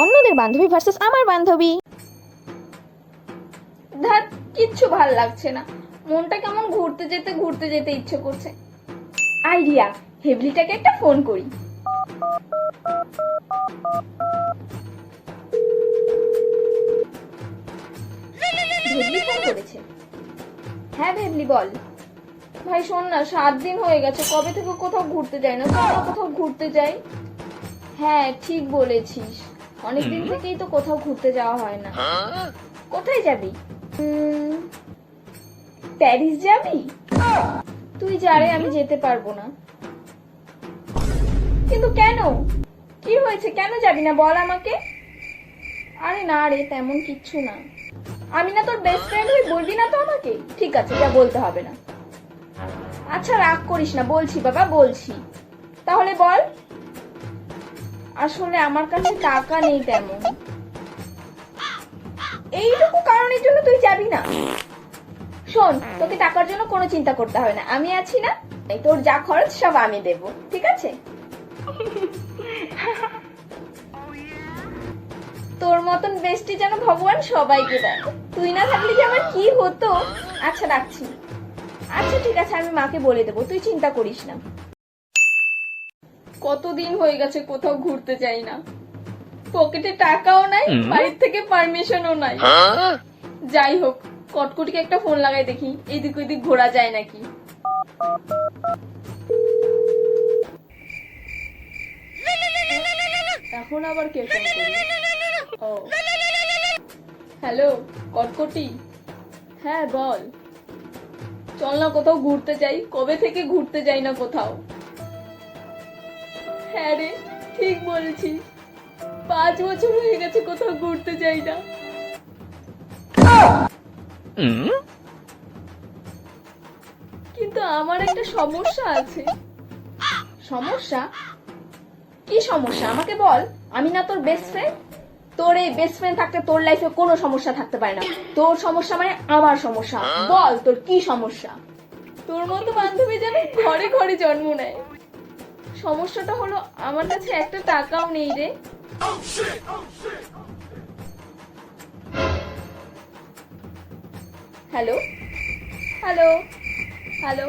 অন্যদের বান্ধবী ভার্সেস আমার বান্ধবী। ধার কিচ্ছু ভালো লাগছে না। মনটা কেমন ঘুরতে যেতে ঘুরতে যেতে ইচ্ছে করছে। আইডিয়া, হেবলিটাকে একটা ফোন করি। হ্যাঁ ভেবলি বল। ভাই, শোন না, সাত দিন হয়ে গেছে, কবে থেকে কোথাও ঘুরতে যাই না কোথাও ঘুরতে যাই। হ্যাঁ ঠিক বলেছিস। অনেকদিন থেকেই তো কোথাও ঘুরতে যাওয়া হয় না। কোথায় যাবি? প্যারিস যাবি? তুই যারে আমি যেতে পারব না। কিন্তু কেন? কি হয়েছে? কেন যাবি না? বল আমাকে। আরে না রে তেমন কিচ্ছু না। আমি না তোর বেস্ট ফ্রেন্ড হই বলবি না তো আমাকে? ঠিক আছে যা বলতে হবে না। আচ্ছা রাগ করিস না। বলছি বাবা বলছি। তাহলে বল। আসলে আমার কাছে টাকা নেই তেমন। এইটুকু কারণের জন্য তুই যাবি না। শোন, তোকে টাকার জন্য কোনো চিন্তা করতে হবে না। আমি আছি না তোর যা খরচ সব আমি দেব, ঠিক আছে? তোর মতন বেস্টি যেন ভগবান সবাইকে দেয়। তুই না থাকলে যে আমার কি হতো? আচ্ছা রাখছি। আচ্ছা ঠিক আছে, আমি মাকে বলে দেবো। তুই চিন্তা করিস না। কতদিন হয়ে গেছে কোথাও ঘুরতে যাই না। পকেটে টাকাও নাই বাড়ির থেকে পারমিশনও নাই। যাই হোক কটকটিকে একটা ফোন লাগাই দেখি এদিক ওইদিক ঘোরা যায় নাকি। এখন আবার কে ও। হ্যালো কটকটি? হ্যাঁ বল। চল না কোথাও ঘুরতে যাই কবে থেকে ঘুরতে যাই না কোথাও? হ্যাঁ রে ঠিক বলছিস। পাঁচ বছর হয়ে গেছে কোথাও ঘুরতে যাই না। কিন্তু আমার একটা সমস্যা আছে। সমস্যা? কি সমস্যা? আমাকে বল। আমি না তোর বেস্ট ফ্রেন্ড তোর এই বেস্ট ফ্রেন্ড থাকতে তোর লাইফে কোনো সমস্যা থাকতে পারে না। তোর সমস্যা মানে আমার সমস্যা। বল তোর কি সমস্যা? তোর মতো বান্ধবী যেন ঘরে ঘরে জন্ম নেয়। সমস্যাটা হলো আমার কাছে একটা টাকাও নেই রে। Hello hello hello